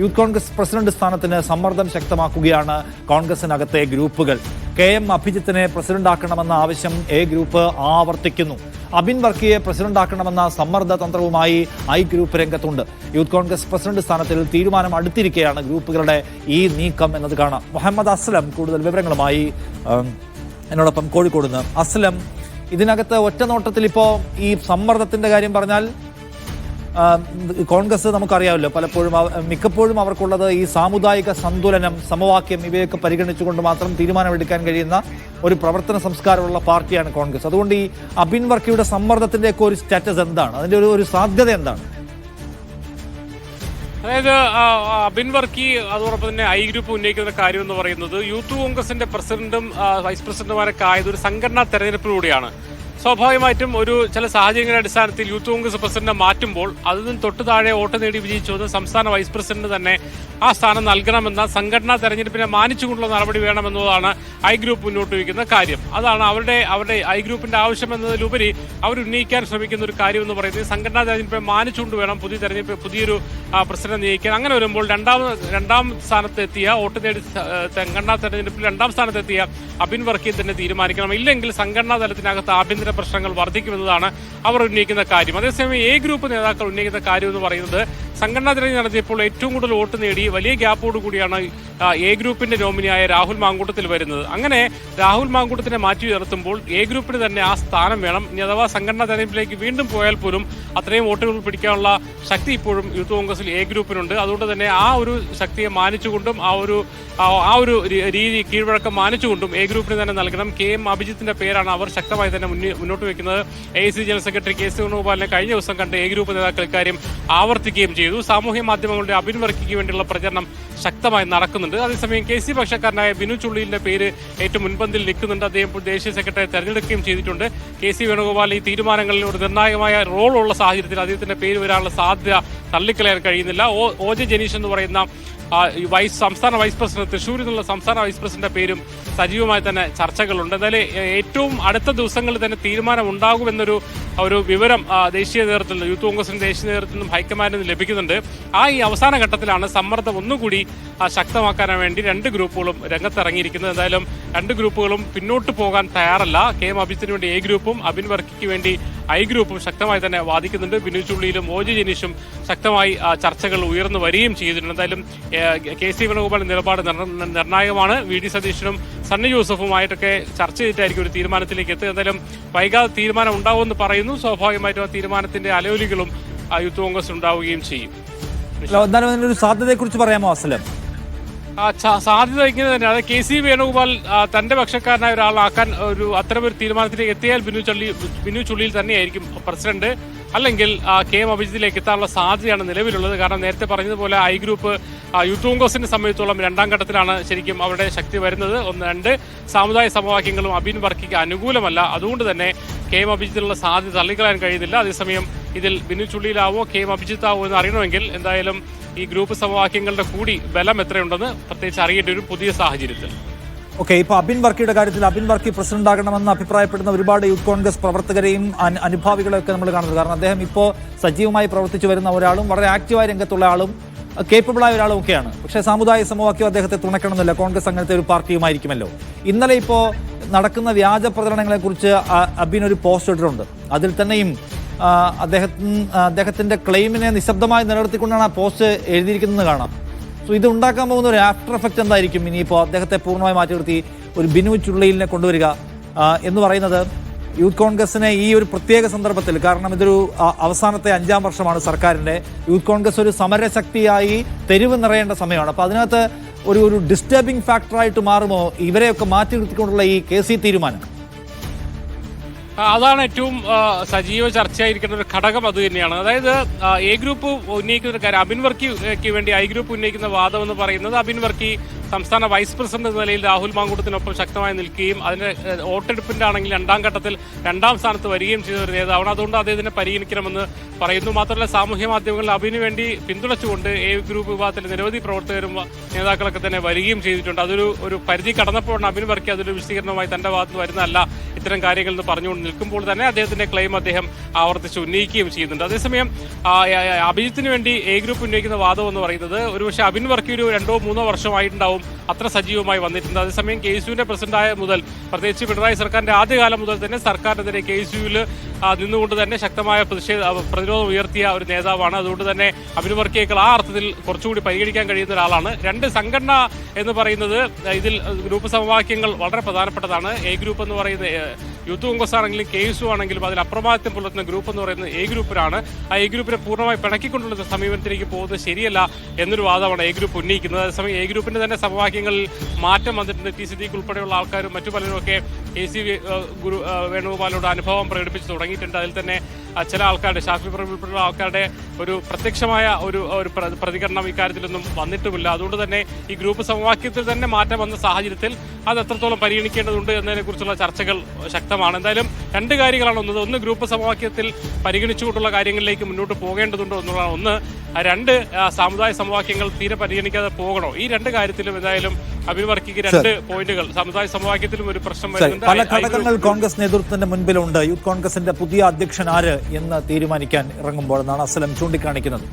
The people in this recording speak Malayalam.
യൂത്ത് കോൺഗ്രസ് പ്രസിഡന്റ് സ്ഥാനത്തിന് സമ്മർദ്ദം ശക്തമാക്കുകയാണ് കോൺഗ്രസിനകത്തെ ഗ്രൂപ്പുകൾ. കെ എം അഭിജിത്തിനെ പ്രസിഡന്റാക്കണമെന്ന ആവശ്യം എ ഗ്രൂപ്പ് ആവർത്തിക്കുന്നു. അബിൻ വർക്കിയെ പ്രസിഡന്റാക്കണമെന്ന സമ്മർദ്ദ തന്ത്രവുമായി ഐ ഗ്രൂപ്പ് രംഗത്തുണ്ട്. യൂത്ത് കോൺഗ്രസ് പ്രസിഡന്റ് സ്ഥാനത്തിൽ തീരുമാനം അടുത്തിരിക്കെയാണ് ഗ്രൂപ്പുകളുടെ ഈ നീക്കം എന്നത് കാണാം. മുഹമ്മദ് അസ്ലം കൂടുതൽ വിവരങ്ങളുമായി എന്നോടൊപ്പം കോഴിക്കോട് നിന്ന്. അസ്ലം ഇതിനകത്ത് ഒറ്റ നോട്ടത്തിൽ ഇപ്പോൾ ഈ സമ്മർദ്ദത്തിന്റെ കാര്യം പറഞ്ഞാൽ കോൺഗ്രസ് നമുക്കറിയാമല്ലോ പലപ്പോഴും മിക്കപ്പോഴും അവർക്കുള്ളത് ഈ സാമുദായിക സന്തുലനം സമവാക്യം ഇവയൊക്കെ പരിഗണിച്ചുകൊണ്ട് മാത്രം തീരുമാനമെടുക്കാൻ കഴിയുന്ന ഒരു പ്രവർത്തന സംസ്കാരമുള്ള പാർട്ടിയാണ് കോൺഗ്രസ്. അതുകൊണ്ട് ഈ അബിൻ വർക്കിയുടെ സമ്മർദ്ദത്തിന്റെയൊക്കെ ഒരു സ്റ്റാറ്റസ് എന്താണ്? അതിന്റെ ഒരു ഒരു സാധ്യത എന്താണ്? അതായത് അബിൻ വർക്കി അതോടൊപ്പം തന്നെ ഐ ഗ്രൂപ്പ് ഉന്നയിക്കുന്ന കാര്യം എന്ന് പറയുന്നത് യൂത്ത് കോൺഗ്രസിന്റെ പ്രസിഡന്റും വൈസ് പ്രസിഡന്റുമാരൊക്കെ ആയത് ഒരു സംഘടനാ തെരഞ്ഞെടുപ്പിലൂടെയാണ്. സ്വാഭാവികമായിട്ടും ഒരു ചില സാഹചര്യങ്ങളുടെ അടിസ്ഥാനത്തിൽ യൂത്ത് കോൺഗ്രസ് പ്രസിഡന്റ് മാറ്റുമ്പോൾ അതിൽ തൊട്ട് താഴെ വോട്ട് നേടി വിജയിച്ചു സംസ്ഥാന വൈസ് പ്രസിഡന്റ് തന്നെ ആ സ്ഥാനം നൽകണമെന്ന സംഘടനാ തെരഞ്ഞെടുപ്പിനെ മാനിച്ചുകൊണ്ടുള്ള നടപടി വേണമെന്നതാണ് ഐ ഗ്രൂപ്പ് മുന്നോട്ട് വയ്ക്കുന്ന കാര്യം. അതാണ് അവരുടെ അവരുടെ ഐ ഗ്രൂപ്പിന്റെ ആവശ്യം എന്നതിലുപരി അവർ ഉന്നയിക്കാൻ ശ്രമിക്കുന്ന ഒരു കാര്യം എന്ന് പറയുന്നത് സംഘടനാ തെരഞ്ഞെടുപ്പിനെ മാനിച്ചുകൊണ്ട് വേണം പുതിയ തെരഞ്ഞെടുപ്പ് പുതിയൊരു പ്രസിഡന്റ് നിയോഗിക്കാൻ അങ്ങനെ വരുമ്പോൾ രണ്ടാം രണ്ടാം സ്ഥാനത്തെത്തിയ വോട്ട് നേടി സംഘടനാ തെരഞ്ഞെടുപ്പിൽ രണ്ടാം സ്ഥാനത്തെത്തിയ അബിൻ വർക്കിയെ തന്നെ തീരുമാനിക്കണം. ഇല്ലെങ്കിൽ സംഘടനാ തലത്തിനകത്ത് ആഭ്യന്തര പ്രശ്നങ്ങൾ വർദ്ധിക്കുമെന്നതാണ് അവർ ഉന്നയിക്കുന്ന കാര്യം. അതേസമയം എ ഗ്രൂപ്പ് നേതാക്കൾ ഉന്നയിക്കുന്ന കാര്യം എന്ന് പറയുന്നത് സംഘടനാ തിരഞ്ഞെടുപ്പ് നടത്തിയപ്പോൾ ഏറ്റവും കൂടുതൽ വോട്ട് നേടി വലിയ ഗ്യാപ്പോട് കൂടിയാണ് ആ, എ ഗ്രൂപ്പിന്റെ നോമിനിയായ രാഹുൽ മാങ്കൂട്ടത്തിൽ വരുന്നത്. അങ്ങനെ രാഹുൽ മാങ്കൂട്ടത്തിനെ മാറ്റി ഉയർത്തുമ്പോൾ എ ഗ്രൂപ്പിന് തന്നെ ആ സ്ഥാനം വേണം. ഇനി അഥവാ സംഘടനാ തെരഞ്ഞെടുപ്പിലേക്ക് വീണ്ടും പോയാൽ പോലും അത്രയും വോട്ടുകൾ പിടിക്കാനുള്ള ശക്തി ഇപ്പോഴും യൂത്ത് കോൺഗ്രസിൽ എ ഗ്രൂപ്പിനുണ്ട്. അതുകൊണ്ട് തന്നെ ആ ഒരു ശക്തിയെ മാനിച്ചുകൊണ്ടും ആ ഒരു ആ ഒരു രീതി കീഴ്വഴക്കം മാനിച്ചുകൊണ്ടും എ ഗ്രൂപ്പിന് തന്നെ നൽകണം. കെ എം അഭിജിത്തിന്റെ പേരാണ് അവർ ശക്തമായി തന്നെ മുന്നോട്ട് വെക്കുന്നത് A C general secretary K C വേണുഗോപാലിനെ കഴിഞ്ഞ ദിവസം കണ്ട് എ ഗ്രൂപ്പ് നേതാക്കൾ ഇക്കാര്യം ആവർത്തിക്കുകയും ചെയ്തു. സാമൂഹ്യ മാധ്യമങ്ങളുടെ അബിൻ വർക്കിക്ക് വേണ്ടിയുള്ള പ്രചരണം ശക്തമായി നടക്കുന്നുണ്ട്. അതേസമയം കെ സി പക്ഷക്കാരനായ ബിനു ചുള്ളിലിന്റെ പേര് ഏറ്റവും മുൻപന്തിൽ നിൽക്കുന്നുണ്ട്. അദ്ദേഹം ദേശീയ സെക്രട്ടറി തെരഞ്ഞെടുക്കുകയും ചെയ്തിട്ടുണ്ട്. കെ സി വേണുഗോപാൽ ഈ തീരുമാനങ്ങളിൽ ഒരു നിർണായകമായ റോൾ ഉള്ള സാഹചര്യത്തിൽ അദ്ദേഹത്തിന്റെ പേര് വരാനുള്ള സാധ്യത തള്ളിക്കളയാൻ കഴിയുന്നില്ല. ഒ ജെ ജനീഷ് എന്ന് പറയുന്ന വൈസ് സംസ്ഥാന വൈസ് പ്രസിഡന്റ് തൃശ്ശൂരിൽ നിന്നുള്ള സംസ്ഥാന വൈസ് പ്രസിഡന്റിന്റെ പേരും സജീവമായി തന്നെ ചർച്ചകളുണ്ട്. എന്തായാലും ഏറ്റവും അടുത്ത ദിവസങ്ങളിൽ തന്നെ തീരുമാനം ഉണ്ടാകുമെന്നൊരു ഒരു വിവരം ദേശീയ നേതൃത്വത്തിൽ യൂത്ത് കോൺഗ്രസിന്റെ ദേശീയ നേതൃത്വത്തിൽ നിന്നും ഹൈക്കമാൻഡിൽ നിന്ന് ലഭിക്കുന്നുണ്ട്. ആ ഈ അവസാന ഘട്ടത്തിലാണ് സമ്മർദ്ദം ഒന്നുകൂടി ആ, ശക്തമാക്കാൻ വേണ്ടി രണ്ട് ഗ്രൂപ്പുകളും രംഗത്തിറങ്ങിയിരിക്കുന്നത് എന്തായാലും രണ്ട് ഗ്രൂപ്പുകളും പിന്നോട്ട് പോകാൻ തയ്യാറല്ല. കെ എം അഭിജിത്തിന് വേണ്ടി എ ഗ്രൂപ്പും അബിൻ വർക്കിക്ക് വേണ്ടി ഐ ഗ്രൂപ്പും ശക്തമായി തന്നെ വാദിക്കുന്നുണ്ട്. ബിനു ചുള്ളിയിലും ഓജി ജി ജനീഷും ശക്തമായി ചർച്ചകൾ ഉയർന്നു വരികയും ചെയ്തിട്ടുണ്ട്. എന്തായാലും കെ സി വേണുഗോപാലിന്റെ നിലപാട് നിർണായകമാണ്. വി ഡി സതീശനും സണ്ണി ജോസഫുമായിട്ടൊക്കെ ചർച്ച ചെയ്തിട്ടായിരിക്കും ഒരു തീരുമാനത്തിലേക്ക് എത്തുക. എന്തായാലും വൈകാതെ തീരുമാനം ഉണ്ടാവുമെന്ന് പറയുന്നു. സ്വാഭാവികമായിട്ടും ആ തീരുമാനത്തിന്റെ അലയൊലികളും യൂത്ത് കോൺഗ്രസ് ഉണ്ടാവുകയും ചെയ്യും. അതിനൊരു സാധ്യതയെക്കുറിച്ച് പറയാമോ അസ്ലം? സാധ്യത ഇങ്ങനെ തന്നെ അതായത് കെ സി വേണുഗോപാൽ തന്റെ പക്ഷക്കാരനായ ഒരാളാക്കാൻ ഒരു അത്തരമൊരു തീരുമാനത്തിലേക്ക് എത്തിയാൽ ബിനു ചള്ളി ബിനു ചുള്ളിയിൽ തന്നെയായിരിക്കും പ്രസിഡന്റ്. അല്ലെങ്കിൽ കെ എം അഭിജിത്തിലേക്ക് എത്താനുള്ള സാധ്യതയാണ് നിലവിലുള്ളത്. കാരണം നേരത്തെ പറഞ്ഞതുപോലെ ഐ ഗ്രൂപ്പ് യൂത്ത് കോൺഗ്രസിനെ സംബന്ധിച്ചോളം രണ്ടാം ഘട്ടത്തിലാണ് ശരിക്കും അവരുടെ ശക്തി വരുന്നത്. ഒന്ന് രണ്ട് സാമുദായ സമവാക്യങ്ങളും അബിൻ വർക്കിക്ക് അനുകൂലമല്ല. അതുകൊണ്ട് തന്നെ കെ എം അഭിജിത്തിനുള്ള സാധ്യത തള്ളിക്കളയാൻ കഴിയുന്നില്ല. അതേസമയം ഇതിൽ ബിനു ചുള്ളിയിലാവോ കെ എം അഭിജിത്താവോ എന്ന് അറിയണമെങ്കിൽ എന്തായാലും ഈ ഗ്രൂപ്പ് സമവാക്യങ്ങളുടെ കൂടി ബലം എത്രയുണ്ടെന്ന് പ്രത്യേകിച്ച് അറിയേണ്ട ഒരു പുതിയ സാഹചര്യത്തിൽ. ഓക്കെ ഇപ്പൊ അബിൻ വർക്കിയുടെ കാര്യത്തിൽ അബിൻ വർക്കി പ്രസിഡന്റ് ആകണമെന്ന് അഭിപ്രായപ്പെടുന്ന ഒരുപാട് യൂത്ത് കോൺഗ്രസ് പ്രവർത്തകരെയും അന- അനുഭാവികളെയും ഒക്കെ നമ്മൾ കാണുന്നത്. കാരണം അദ്ദേഹം ഇപ്പോ സജീവമായി പ്രവർത്തിച്ചു വരുന്ന ഒരാളും വളരെ ആക്റ്റീവായ രംഗത്തുള്ള ആളും കേപ്പബിൾ ആയ ഒരാളും ഒക്കെയാണ്. പക്ഷേ സാമുദായിക സമവാക്യം അദ്ദേഹത്തെ തുണക്കണമെന്നില്ല കോൺഗ്രസ് അങ്ങനത്തെ ഒരു പാർട്ടിയുമായിരിക്കുമല്ലോ. ഇന്നലെ ഇപ്പോ നടക്കുന്ന വ്യാജ പ്രചരണങ്ങളെ കുറിച്ച് അബിൻ ഒരു പോസ്റ്റ് ഇട്ടിട്ടുണ്ട്. അതിൽ തന്നെയും അദ്ദേഹത്തിന് അദ്ദേഹത്തിന്റെ ക്ലെയിമിനെ നിശബ്ദമായി നിലനിർത്തിക്കൊണ്ടാണ് ആ പോസ്റ്റ് എഴുതിയിരിക്കുന്നത് കാണാം. സോ ഇത് ഉണ്ടാക്കാൻ പോകുന്ന ഒരു ആഫ്റ്റർ എഫക്റ്റ് എന്തായിരിക്കും? ഇനിയിപ്പോൾ അദ്ദേഹത്തെ പൂർണമായി മാറ്റി നിർത്തി ഒരു ബിനു ചുള്ളിയിലിനെ കൊണ്ടുവരിക എന്ന് പറയുന്നത് യൂത്ത് കോൺഗ്രസിനെ ഈ ഒരു പ്രത്യേക സന്ദർഭത്തിൽ കാരണം ഇതൊരു അവസാനത്തെ അഞ്ചാം വർഷമാണ് സർക്കാരിന്റെ യൂത്ത് കോൺഗ്രസ് ഒരു സമരശക്തിയായി തെരുവ് നിറയേണ്ട സമയമാണ്. അപ്പോൾ അതിനകത്ത് ഒരു ഒരു ഡിസ്റ്റർബിംഗ് ഫാക്ടറായിട്ട് മാറുമോ? ഇവരെയൊക്കെ മാറ്റി നിർത്തിക്കൊണ്ടുള്ള ഈ കെ സി തീരുമാനം. അതാണ് ഏറ്റവും സജീവ ചർച്ചയായിരിക്കുന്ന ഒരു ഘടകം അത് തന്നെയാണ്. അതായത് എ ഗ്രൂപ്പ് ഉന്നയിക്കുന്ന കാര്യം അബിൻ വർക്കിക്ക് വേണ്ടി ഐ ഗ്രൂപ്പ് ഉന്നയിക്കുന്ന വാദം എന്ന് പറയുന്നത് അബിൻ വർക്കി സംസ്ഥാന വൈസ് പ്രസിഡന്റ് എന്ന നിലയിൽ രാഹുൽ മാങ്കൂട്ടത്തിനൊപ്പം ശക്തമായി നിൽക്കുകയും അതിന്റെ വോട്ടെടുപ്പിന്റെ ആണെങ്കിൽ രണ്ടാം ഘട്ടത്തിൽ രണ്ടാം സ്ഥാനത്ത് വരികയും ചെയ്ത ഒരു നേതാവാണ്. അതുകൊണ്ട് അദ്ദേഹത്തിനെ പരിഗണിക്കണമെന്ന് പറയുന്നു. മാത്രമല്ല സാമൂഹ്യ മാധ്യമങ്ങളിൽ അബിന് വേണ്ടി പിന്തുണച്ചുകൊണ്ട് എ ഗ്രൂപ്പ് വിഭാഗത്തിലെ നിരവധി പ്രവർത്തകരും നേതാക്കളൊക്കെ തന്നെ വരികയും ചെയ്തിട്ടുണ്ട്. അതൊരു ഒരു പരിധി കടന്നപ്പോഴാണ് അബിൻ വർക്കി അതൊരു വിശദീകരണമായി തന്റെ ഭാഗത്ത് വരുന്നതല്ല. ഇത്തരം കാര്യങ്ങൾ എന്ന് പറഞ്ഞുകൊണ്ട് നിൽക്കുമ്പോൾ തന്നെ അദ്ദേഹത്തിന്റെ ക്ലെയിം അദ്ദേഹം ആവർത്തിച്ച് ഉന്നയിക്കുകയും ചെയ്യുന്നുണ്ട്. അതേസമയം അഭിജിത്തിന് വേണ്ടി എ ഗ്രൂപ്പ് ഉന്നയിക്കുന്ന വാദം എന്ന് പറയുന്നത് ഒരുപക്ഷെ അബിൻ വർക്കി ഒരു രണ്ടോ മൂന്നോ വർഷമായിട്ടുണ്ടാവും അത്ര സജീവമായി വന്നിട്ടുണ്ട്. അതേസമയം കെ എസ് യുവിന്റെ പ്രസിഡന്റായ മുതൽ പ്രത്യേകിച്ച് പിണറായി സർക്കാരിന്റെ ആദ്യകാലം മുതൽ തന്നെ സർക്കാരിനെതിരെ കെ എസ് യുവിൽ നിന്നുകൊണ്ട് തന്നെ ശക്തമായ പ്രതിഷേധ പ്രതിരോധം ഉയർത്തിയ ഒരു നേതാവാണ്. അതുകൊണ്ട് തന്നെ അബിൻ വർക്കിയേക്കൾ ആ അർത്ഥത്തിൽ കുറച്ചുകൂടി പരിഗണിക്കാൻ കഴിയുന്ന ഒരാളാണ്. രണ്ട് സംഘടന എന്ന് പറയുന്നത് ഇതിൽ ഗ്രൂപ്പ് സമവാക്യങ്ങൾ വളരെ പ്രധാനപ്പെട്ടതാണ്. എ ഗ്രൂപ്പ് എന്ന് പറയുന്നത് ഏഹ്, യൂത്ത് കോൺഗ്രസ് ആണെങ്കിലും കെ എസ് ആണെങ്കിലും അതിൽ അപ്രമാദിത്യം പുലർത്തുന്ന ഗ്രൂപ്പ് എന്ന് പറയുന്നത് എ ഗ്രൂപ്പിലാണ്. ആ എ ഗ്രൂപ്പിനെ പൂർണമായി പിണക്കിക്കൊണ്ടുള്ള സമീപനത്തിലേക്ക് പോകുന്നത് ശരിയല്ല എന്നൊരു വാദമാണ് എ ഗ്രൂപ്പ് ഉന്നയിക്കുന്നത്. അതേസമയം എ ഗ്രൂപ്പിന്റെ തന്നെ സമവാക്യങ്ങളിൽ മാറ്റം വന്നിട്ടുണ്ട്. ടി സിദ്ദീഖ് ഉൾപ്പെടെയുള്ള ആൾക്കാരും മറ്റു പലരും ഒക്കെ കെ സി വേണുഗോപാലിനോട് അനുഭവം പ്രകടിപ്പിച്ചു തുടങ്ങിയിട്ടുണ്ട്. അതിൽ തന്നെ ചില ആൾക്കാരുടെ ഷാഫി പറമ്പിൽ ഉൾപ്പെടെയുള്ള ആൾക്കാരുടെ ഒരു പ്രത്യക്ഷമായ ഒരു ഒരു പ്ര- പ്രതികരണം ഇക്കാര്യത്തിലൊന്നും വന്നിട്ടുമില്ല. അതുകൊണ്ട് തന്നെ ഈ ഗ്രൂപ്പ് സമവാക്യത്തിൽ തന്നെ മാറ്റം വന്ന സാഹചര്യത്തിൽ അത് എത്രത്തോളം പരിഗണിക്കേണ്ടതുണ്ട് എന്നതിനെ കുറിച്ചുള്ള ചർച്ചകൾ ശക്തമാണ്. എന്തായാലും രണ്ട് കാര്യങ്ങളാണ് ഒന്നത് ഒന്ന് ഗ്രൂപ്പ് സമവാക്യത്തിൽ പരിഗണിച്ചുകൊണ്ടുള്ള കാര്യങ്ങളിലേക്ക് മുന്നോട്ട് പോകേണ്ടതുണ്ടോ എന്നുള്ളതാണ്. ഒന്ന് രണ്ട് സാമുദായിക സമവാക്യങ്ങൾ തീരെ പരിഗണിക്കാതെ പോകണോ? ഈ രണ്ട് കാര്യത്തിലും എന്തായാലും രണ്ട് പോയിന്റുകൾ. സമുദായ സമവാക്യത്തിലും ഒരു പ്രശ്നം പല ഘടകങ്ങൾ കോൺഗ്രസ് നേതൃത്വത്തിന്റെ മുൻപിലുണ്ട്. യൂത്ത് കോൺഗ്രസിന്റെ പുതിയ അധ്യക്ഷൻ ആര് എന്ന് തീരുമാനിക്കാൻ ഇറങ്ങുമ്പോൾ എന്നാണ് അസലം ചൂണ്ടിക്കാണിക്കുന്നത്.